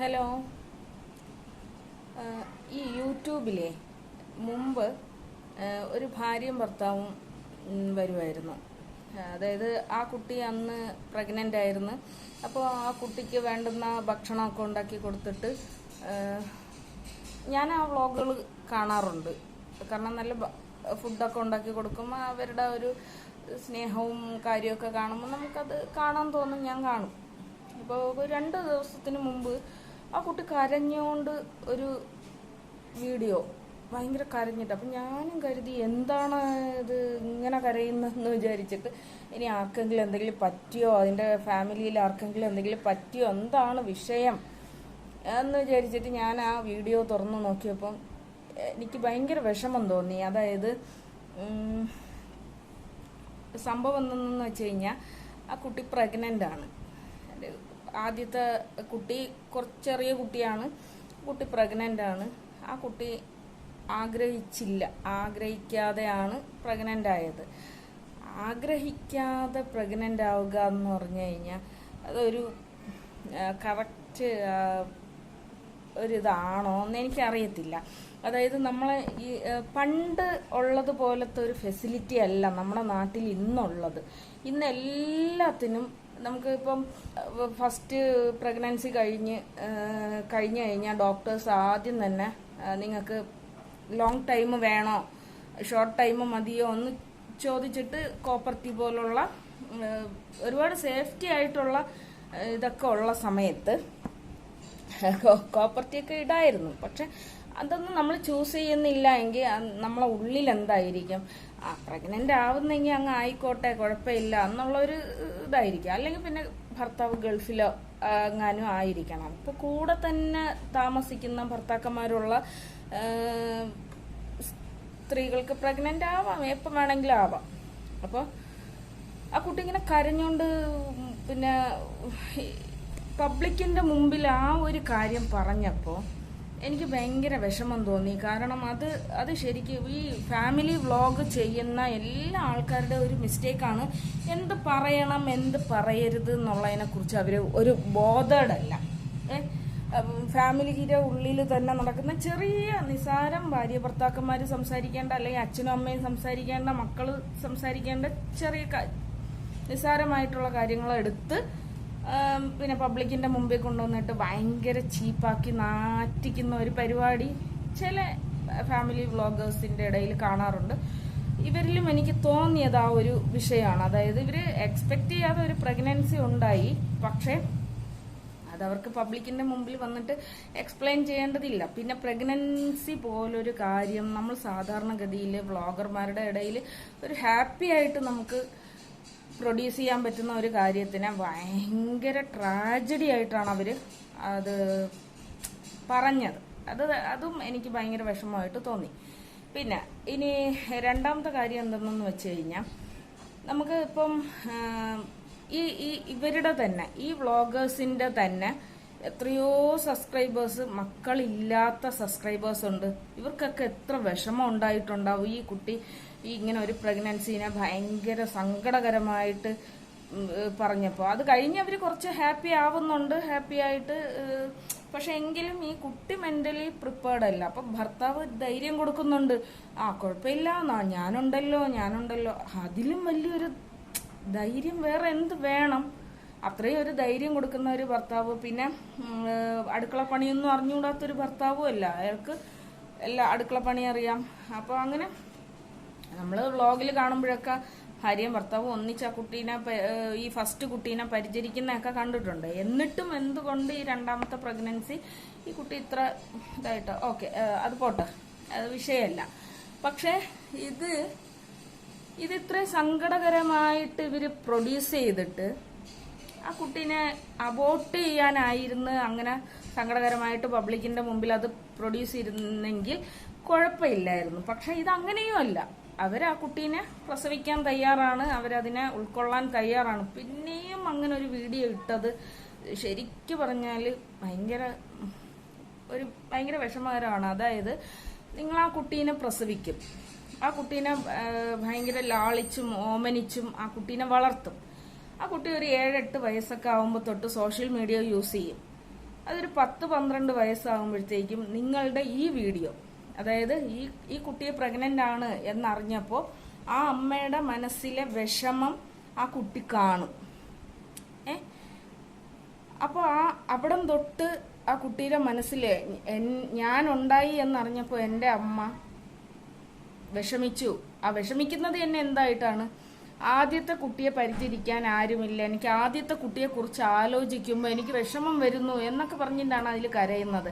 Hello. ഈ യൂട്യൂബിലെ മുമ്പ് ഒരു ഭാര്യയും ഭർത്താവും വരുമായിരുന്നു അതായത് ആ കുട്ടി അന്ന് പ്രഗ്നന്റ് ആയിരുന്നു. അപ്പോൾ ആ കുട്ടിക്ക് വേണ്ടുന്ന ഭക്ഷണമൊക്കെ ഉണ്ടാക്കി കൊടുത്തിട്ട് ഞാൻ ആ വ്ളോഗുകൾ കാണാറുണ്ട്. കാരണം നല്ല ഫുഡൊക്കെ ഉണ്ടാക്കി കൊടുക്കുമ്പോൾ അവരുടെ ഒരു സ്നേഹവും കാര്യമൊക്കെ കാണുമ്പോൾ നമുക്കത് കാണാൻ തോന്നും ഞാൻ കാണും. അപ്പോൾ രണ്ട് ദിവസത്തിന് മുമ്പ് ആ കുട്ടി കരഞ്ഞോണ്ട് ഒരു വീഡിയോ ഭയങ്കര കരഞ്ഞിട്ട്. അപ്പം ഞാനും കരുതി എന്താണ് ഇത് ഇങ്ങനെ കരയുന്നതെന്ന് വിചാരിച്ചിട്ട് ഇനി ആർക്കെങ്കിലും എന്തെങ്കിലും പറ്റിയോ അതിന്റെ ഫാമിലിയിൽ ആർക്കെങ്കിലും എന്തെങ്കിലും പറ്റിയോ എന്താണ് വിഷയം എന്ന് വിചാരിച്ചിട്ട് ഞാൻ ആ വീഡിയോ തുറന്നു നോക്കിയപ്പം എനിക്ക് ഭയങ്കര വിഷമം തോന്നി. അതായത് സംഭവം എന്തെന്ന് വെച്ച് കഴിഞ്ഞാൽ ആ കുട്ടി പ്രഗ്നന്റ് ആണ്. ആദ്യത്തെ കുട്ടി കുറച്ചെറിയ കുട്ടിയാണ്. കുട്ടി പ്രഗ്നന്റ് ആണ്. ആ കുട്ടി ആഗ്രഹിച്ചില്ല. ആഗ്രഹിക്കാതെയാണ് പ്രഗ്നന്റ് ആയത്. ആഗ്രഹിക്കാതെ പ്രഗ്നന്റ് ആവുക എന്ന് പറഞ്ഞു കഴിഞ്ഞാൽ അതൊരു കറക്റ്റ് ഒരിതാണോ എന്ന് എനിക്കറിയത്തില്ല. അതായത് നമ്മളെ ഈ പണ്ട് ഉള്ളത് പോലത്തെ ഒരു ഫെസിലിറ്റി അല്ല നമ്മുടെ നാട്ടിൽ ഇന്നുള്ളത്. ഇന്ന് എല്ലാത്തിനും നമുക്ക് ഇപ്പം ഫസ്റ്റ് പ്രഗ്നൻസി കഴിഞ്ഞ് കഴിഞ്ഞു കഴിഞ്ഞ് കഴിഞ്ഞാൽ ഡോക്ടേഴ്സ് ആദ്യം തന്നെ നിങ്ങൾക്ക് ലോങ് ടൈം വേണോ ഷോർട്ട് ടൈം മതിയോ എന്ന് ചോദിച്ചിട്ട് കോപ്പർട്ടി പോലുള്ള ഒരുപാട് സേഫ്റ്റി ആയിട്ടുള്ള ഇതൊക്കെ ഉള്ള സമയത്ത് കോപ്പർട്ടിയൊക്കെ ഇടായിരുന്നു. പക്ഷെ അതൊന്നും നമ്മൾ ചൂസ് ചെയ്യുന്നില്ല എങ്കിൽ നമ്മളെ ഉള്ളിൽ എന്തായിരിക്കും? ആ പ്രഗ്നന്റ് ആവുന്നെങ്കിൽ അങ്ങ് ആയിക്കോട്ടെ കുഴപ്പമില്ല എന്നുള്ളൊരു ഇതായിരിക്കും. അല്ലെങ്കിൽ പിന്നെ ഭർത്താവ് ഗൾഫിലോ അങ്ങാനും ആയിരിക്കണം. ഇപ്പൊ കൂടെ തന്നെ താമസിക്കുന്ന ഭർത്താക്കന്മാരുള്ള സ്ത്രീകൾക്ക് പ്രഗ്നന്റ് ആവാം. എപ്പം വേണമെങ്കിലും ആവാം. അപ്പോൾ ആ കുട്ടി ഇങ്ങനെ കരഞ്ഞോണ്ട് പിന്നെ പബ്ലിക്കിന്റെ മുമ്പിൽ ആ ഒരു കാര്യം പറഞ്ഞപ്പോൾ എനിക്ക് ഭയങ്കര വിഷമം തോന്നി. കാരണം അത് അത് ശരിക്കും ഈ ഫാമിലി വ്ളോഗ് ചെയ്യുന്ന എല്ലാ ആൾക്കാരുടെ ഒരു മിസ്റ്റേക്കാണ് എന്ത് പറയണം എന്ത് പറയരുത് എന്നുള്ളതിനെ കുറിച്ച് അവർ ഒരു ബോധേഡല്ല ഫാമിലിയുടെ ഉള്ളിൽ തന്നെ നടക്കുന്ന ചെറിയ നിസാരം ഭാര്യ ഭർത്താക്കന്മാർ സംസാരിക്കേണ്ട അല്ലെങ്കിൽ അച്ഛനും അമ്മയും സംസാരിക്കേണ്ട മക്കൾ സംസാരിക്കേണ്ട ചെറിയ നിസാരമായിട്ടുള്ള കാര്യങ്ങളെടുത്ത് പിന്നെ പബ്ലിക്കിന്റെ മുമ്പിൽ കൊണ്ടുവന്നിട്ട് ഭയങ്കര ചീപ്പാക്കി നാറ്റിക്കുന്ന ഒരു പരിപാടി ചില ഫാമിലി വ്ളോഗേഴ്സിന്റെ ഇടയിൽ കാണാറുണ്ട്. ഇവരിലും എനിക്ക് തോന്നിയത് ആ ഒരു വിഷയമാണ്. അതായത് ഇവർ എക്സ്പെക്ട് ചെയ്യാതെ ഒരു പ്രഗ്നൻസി ഉണ്ടായി. പക്ഷേ അതവർക്ക് പബ്ലിക്കിന്റെ മുമ്പിൽ വന്നിട്ട് എക്സ്പ്ലെയിൻ ചെയ്യേണ്ടതില്ല. പിന്നെ പ്രഗ്നൻസി പോലൊരു കാര്യം നമ്മൾ സാധാരണഗതിയിൽ വ്ളോഗർമാരുടെ ഇടയിൽ ഒരു ഹാപ്പി ആയിട്ട് നമുക്ക് പ്രൊഡ്യൂസ് ചെയ്യാൻ പറ്റുന്ന ഒരു കാര്യത്തിനെ ഭയങ്കര ട്രാജഡി ആയിട്ടാണ് അവർ അത് പറഞ്ഞത്. അത് അതും എനിക്ക് ഭയങ്കര വിഷമമായിട്ട് തോന്നി. പിന്നെ ഇനി രണ്ടാമത്തെ കാര്യം എന്തെന്ന് വെച്ച് കഴിഞ്ഞാൽ നമുക്ക് ഇപ്പം ഈ ഈ ഇവരുടെ തന്നെ ഈ വ്ളോഗേഴ്സിന്റെ തന്നെ എത്രയോ സബ്സ്ക്രൈബേഴ്സ് മക്കളില്ലാത്ത സബ്സ്ക്രൈബേഴ്സ് ഉണ്ട്. ഇവർക്കൊക്കെ എത്ര വിഷമം ഉണ്ടായിട്ടുണ്ടാവും ഈ കുട്ടി ഈ ഇങ്ങനെ ഒരു പ്രഗ്നൻസിനെ ഭയങ്കര സങ്കടകരമായിട്ട് പറഞ്ഞപ്പോൾ അത് കഴിഞ്ഞ് അവർ കുറച്ച് ഹാപ്പി ആവുന്നുണ്ട് ഹാപ്പി ആയിട്ട് പക്ഷെ എങ്കിലും ഈ കുട്ടി മെന്റലി പ്രിപ്പേർഡ് അല്ല. അപ്പം ഭർത്താവ് ധൈര്യം കൊടുക്കുന്നുണ്ട്. ആ കുഴപ്പമില്ല ഞാനുണ്ടല്ലോ ഞാനുണ്ടല്ലോ. അതിലും വലിയൊരു ധൈര്യം വേറെ എന്ത് വേണം? അത്രയും ഒരു ധൈര്യം കൊടുക്കുന്ന ഒരു ഭർത്താവ്. പിന്നെ അടുക്കള പണിയൊന്നും അറിഞ്ഞുകൂടാത്തൊരു ഭർത്താവും അല്ല. അയാൾക്ക് എല്ലാ അടുക്കള പണി അറിയാം. അപ്പോൾ അങ്ങനെ നമ്മൾ വ്ളോഗിൽ കാണുമ്പോഴൊക്കെ ഭാര്യയും ഭർത്താവും ഒന്നിച്ച് ആ കുട്ടീനെ ഈ ഫസ്റ്റ് കുട്ടീനെ പരിചരിക്കുന്നതൊക്കെ കണ്ടിട്ടുണ്ട്. എന്നിട്ടും എന്തുകൊണ്ട് ഈ രണ്ടാമത്തെ പ്രഗ്നൻസി ഈ കുട്ടി ഇത്ര ഇതായിട്ട്? ഓക്കെ അത് പോട്ടെ. അത് വിഷയമല്ല. പക്ഷേ ഇത് ഇത് ഇത്ര സങ്കടകരമായിട്ട് ഇവർ പ്രൊഡ്യൂസ് ചെയ്തിട്ട് ആ കുട്ടീനെ അബോട്ട് ചെയ്യാനായിരുന്നു അങ്ങനെ സങ്കടകരമായിട്ട് പബ്ലിക്കിന്റെ മുമ്പിൽ അത് പ്രൊഡ്യൂസ് ചെയ്തിരുന്നെങ്കിൽ കുഴപ്പമില്ലായിരുന്നു. പക്ഷെ ഇത് അങ്ങനെയും അല്ല അവർ ആ കുട്ടീനെ പ്രസവിക്കാൻ തയ്യാറാണ് അവരതിനെ ഉൾക്കൊള്ളാൻ തയ്യാറാണ്. പിന്നെയും അങ്ങനെ ഒരു വീഡിയോ ഇട്ടത്. ശരിക്കു പറഞ്ഞാൽ ഭയങ്കര ഒരു ഭയങ്കര വിഷമകരമാണ്. അതായത് നിങ്ങൾ ആ കുട്ടീനെ പ്രസവിക്കും. ആ കുട്ടീനെ ഭയങ്കര ലാളിച്ചും ഓമനിച്ചും ആ കുട്ടീനെ വളർത്തും. ആ കുട്ടി ഒരു ഏഴെട്ട് വയസ്സൊക്കെ ആകുമ്പോൾ തൊട്ട് സോഷ്യൽ മീഡിയ യൂസ് ചെയ്യും. അതൊരു പത്ത് പന്ത്രണ്ട് വയസ്സാകുമ്പോഴത്തേക്കും നിങ്ങളുടെ ഈ വീഡിയോ അതായത് ഈ ഈ കുട്ടിയെ പ്രഗ്നന്റ് ആണ് എന്നറിഞ്ഞപ്പോൾ ആ അമ്മയുടെ മനസ്സിലെ വിഷമം ആ കുട്ടി കാണും. ഏ? അപ്പോൾ ആ അവിടം തൊട്ട് ആ കുട്ടിയുടെ മനസ്സിൽ ഞാൻ ഉണ്ടായി എന്നറിഞ്ഞപ്പോൾ എന്റെ അമ്മ വിഷമിച്ചു. ആ വിഷമിക്കുന്നത് തന്നെ എന്തായിട്ടാണ്? ആദ്യത്തെ കുട്ടിയെ പരിചരിക്കാൻ ആരുമില്ല. എനിക്ക് ആദ്യത്തെ കുട്ടിയെ കുറിച്ച് ആലോചിക്കുമ്പോൾ എനിക്ക് വിഷമം വരുന്നു എന്നൊക്കെ പറഞ്ഞിട്ടാണ് അതിൽ കരയുന്നത്.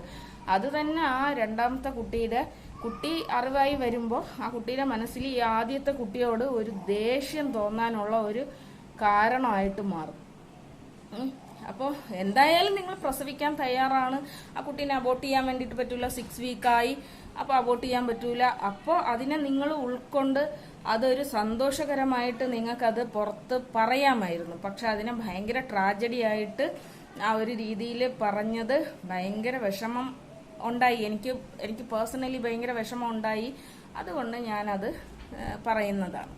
അത് തന്നെ ആ രണ്ടാമത്തെ കുട്ടിയുടെ കുട്ടി അറിവായി വരുമ്പോൾ ആ കുട്ടിയുടെ മനസ്സിൽ ഈ ആദ്യത്തെ കുട്ടിയോട് ഒരു ദേഷ്യം തോന്നാനുള്ള ഒരു കാരണമായിട്ട് മാറും. അപ്പോൾ എന്തായാലും നിങ്ങൾ പ്രസവിക്കാൻ തയ്യാറാണ്. ആ കുട്ടീനെ അബോട്ട് ചെയ്യാൻ വേണ്ടിയിട്ട് പറ്റൂല. സിക്സ് വീക്കായി അപ്പോൾ അബോട്ട് ചെയ്യാൻ പറ്റൂല. അപ്പോൾ അതിനെ നിങ്ങൾ ഉൾക്കൊണ്ട് അതൊരു സന്തോഷകരമായിട്ട് നിങ്ങൾക്കത് പുറത്ത് പറയാമായിരുന്നു. പക്ഷെ അതിനെ ഭയങ്കര ട്രാജഡി ആയിട്ട് ആ ഒരു രീതിയിൽ പറഞ്ഞത് ഭയങ്കര വിഷമം ഉണ്ടായി. എനിക്ക് എനിക്ക് പേഴ്സണലി ഭയങ്കര വിഷമം ഉണ്ടായി. അതുകൊണ്ട് ഞാനത് പറയുന്നതാണ്.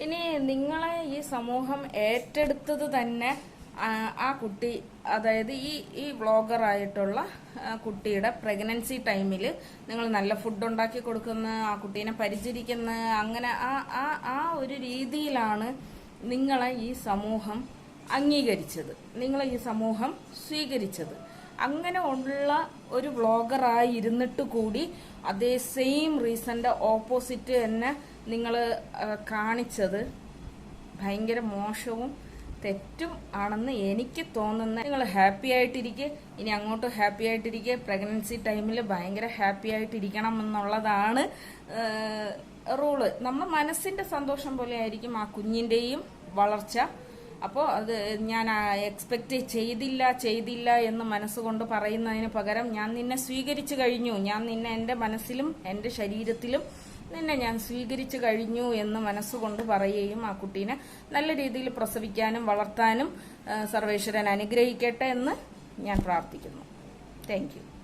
ഇനി നിങ്ങളെ ഈ സമൂഹം ഏറ്റെടുത്തത് തന്നെ ആ, കുട്ടി അതായത് ഈ ഈ വ്ളോഗറായിട്ടുള്ള കുട്ടിയുടെ പ്രഗ്നൻസി ടൈമിൽ നിങ്ങൾ നല്ല ഫുഡ് ഉണ്ടാക്കി കൊടുക്കുന്ന ആ കുട്ടീനെ പരിചരിക്കുന്ന അങ്ങനെ ആ ആ ആ ഒരു രീതിയിലാണ് നിങ്ങളെ ഈ സമൂഹം അംഗീകരിച്ചത്. നിങ്ങളെ ഈ സമൂഹം സ്വീകരിച്ചത്. അങ്ങനെ ഉള്ള ഒരു വ്ളോഗറായി ഇരുന്നിട്ട് കൂടി അതേ സെയിം റീസന്റെ ഓപ്പോസിറ്റ് തന്നെ നിങ്ങൾ കാണിച്ചത്. ഭയങ്കര മോശവും തെറ്റും ആണെന്ന് എനിക്ക് തോന്നുന്ന നിങ്ങൾ ഹാപ്പി ആയിട്ടിരിക്കെ ഇനി അങ്ങോട്ട് ഹാപ്പി ആയിട്ടിരിക്കെ പ്രഗ്നൻസി ടൈമിൽ ഭയങ്കര ഹാപ്പി ആയിട്ടിരിക്കണം എന്നുള്ളതാണ് റൂൾ നമ്മുടെ മനസ്സിന്റെ സന്തോഷം പോലെ ആയിരിക്കും ആ കുഞ്ഞിന്റെയും വളർച്ച. അപ്പോൾ അത് ഞാൻ എക്സ്പെക്റ്റ് ചെയ്തില്ല ചെയ്തില്ല എന്ന് മനസ്സുകൊണ്ട് പറയുന്നതിന് പകരം ഞാൻ നിന്നെ സ്വീകരിച്ചു കഴിഞ്ഞു. ഞാൻ നിന്നെ എന്റെ മനസ്സിലും എന്റെ ശരീരത്തിലും നിന്നെ ഞാൻ സ്വീകരിച്ചു കഴിഞ്ഞു എന്ന് മനസ്സുകൊണ്ട് പറയുകയും ആ കുട്ടീനെ നല്ല രീതിയിൽ പ്രസവിക്കാനും വളർത്താനും സർവേശ്വരൻ അനുഗ്രഹിക്കട്ടെ എന്ന് ഞാൻ പ്രാർത്ഥിക്കുന്നു. താങ്ക്